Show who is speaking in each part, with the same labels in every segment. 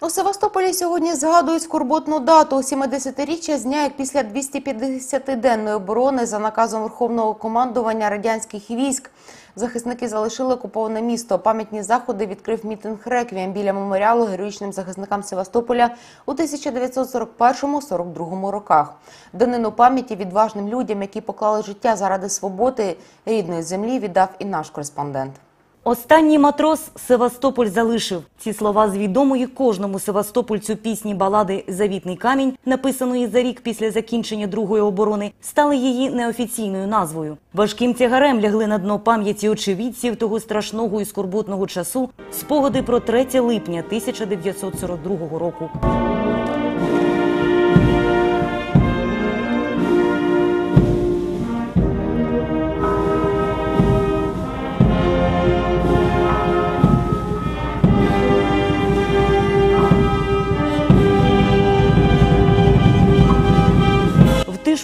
Speaker 1: У Севастополі сьогодні згадують скорботну дату 70-річчя з дня, як після 250-денної оборони за наказом Верховного командування радянських військ захисники залишили окуповане місто. Пам'ятні заходи відкрив мітинг «Реквієм» біля меморіалу героїчним захисникам Севастополя у 1941-42 роках. Данину пам'яті відважним людям, які поклали життя заради свободи рідної землі, віддав і наш кореспондент.
Speaker 2: Останній матрос Севастополь залишив. Ці слова з відомої кожному севастопольцю пісні балади Завітний камінь, написаної за рік після закінчення другої оборони, стали її неофіційною назвою. Важким тягарем лягли на дно пам'яті очевидців того страшного і скорботного часу спогади про 3 липня 1942 року.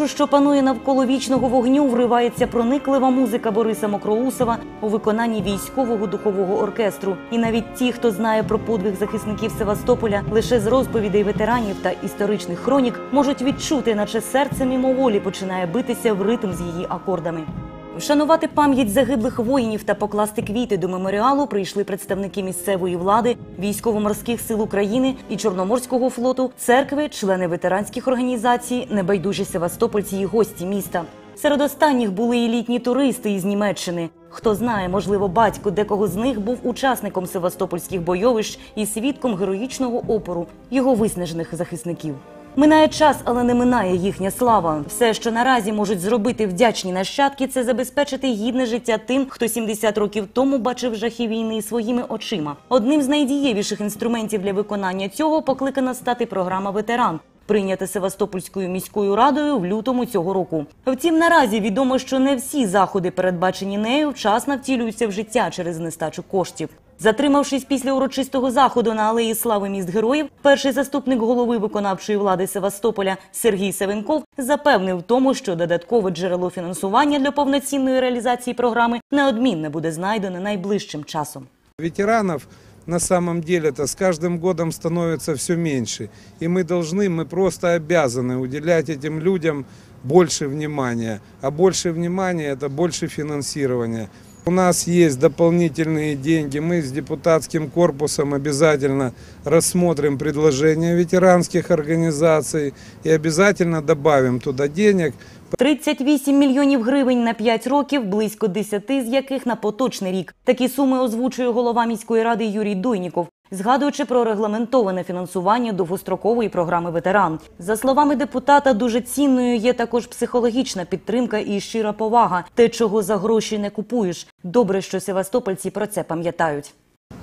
Speaker 2: Тишу, що панує навколо вічного вогню, вривається прониклива музика Бориса Мокроусова у виконанні військового духового оркестру. І навіть ті, хто знає про подвиг захисників Севастополя лише з розповідей ветеранів та історичних хронік, можуть відчути, наче серце мимоволі починає битися в ритм з її акордами. Вшанувати пам'ять загиблих воїнів та покласти квіти до меморіалу прийшли представники місцевої влади, військово-морських сил України і Чорноморського флоту, церкви, члени ветеранських організацій, небайдужі севастопольці і гості міста. Серед останніх були і літні туристи із Німеччини. Хто знає, можливо, батько декого з них був учасником севастопольських бойовищ і свідком героїчного опору його виснажених захисників. Минає час, але не минає їхня слава. Все, що наразі можуть зробити вдячні нащадки, це забезпечити гідне життя тим, хто 70 років тому бачив жахи війни своїми очима. Одним з найдієвіших інструментів для виконання цього покликана стати програма Ветеран. Прийнята Севастопольською міською радою в лютому цього року. Втім, наразі відомо, що не всі заходи, передбачені нею, вчасно втілюються в життя через нестачу коштів. Затримавшись після урочистого заходу на алеї слави міст героїв, перший заступник голови виконавчої влади Севастополя Сергій Савенков запевнив в тому, що додаткове джерело фінансування для повноцінної реалізації програми неодмінно буде знайдено найближчим часом.
Speaker 3: Ветеранов на самом деле-то с каждым годом становится все меньше. И мы должны, мы просто обязаны уделять этим людям больше внимания. А больше внимания – это больше финансирования. У нас есть дополнительные деньги. Мы с депутатским корпусом обязательно рассмотрим предложения ветеранских организаций и обязательно добавим туда денег,
Speaker 2: 38 мільйонів гривень на 5 років, близько 10 з яких на поточний рік. Такі суми озвучує голова міської ради Юрій Дуйніков, згадуючи про регламентоване фінансування довгострокової програми ветеран. За словами депутата, дуже цінною є також психологічна підтримка і щира повага. Те, чого за гроші не купуєш. Добре, що севастопольці про це пам'ятають.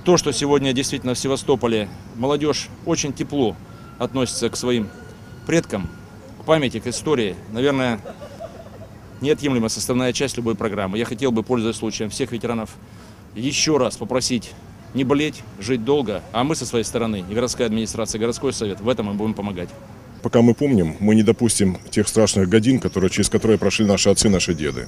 Speaker 4: То, что сегодня действительно в Севастополе молодежь очень тепло относится к своим предкам, к памяти, к истории, наверное, неотъемлемая составная часть любой программы. Я хотел бы, пользуясь случаем, всех ветеранов еще раз попросить Не болеть, жить долго, а мы со своей стороны, и городская администрация, и городской совет, в этом мы будем помогать.
Speaker 5: Пока мы помним, мы не допустим тех страшных годин, которые, через которые прошли наши отцы, наши деды.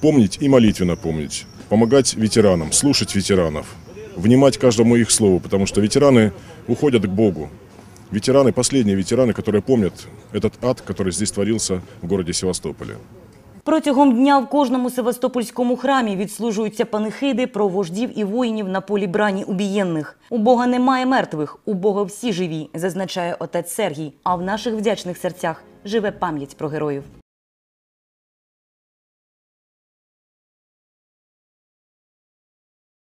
Speaker 5: Помнить и молитвенно помнить. Помогать ветеранам, слушать ветеранов. Внимать каждому их слову, потому что ветераны уходят к Богу. Ветераны, последние ветераны, которые помнят этот ад, который здесь творился в городе Севастополе.
Speaker 2: Протягом дня в кожному севастопольському храмі відслужуються панихиди про вождів і воїнів на полі брані убієнних. У Бога немає мертвих, у Бога всі живі, зазначає отець Сергій. А в наших вдячних серцях живе пам'ять про героїв.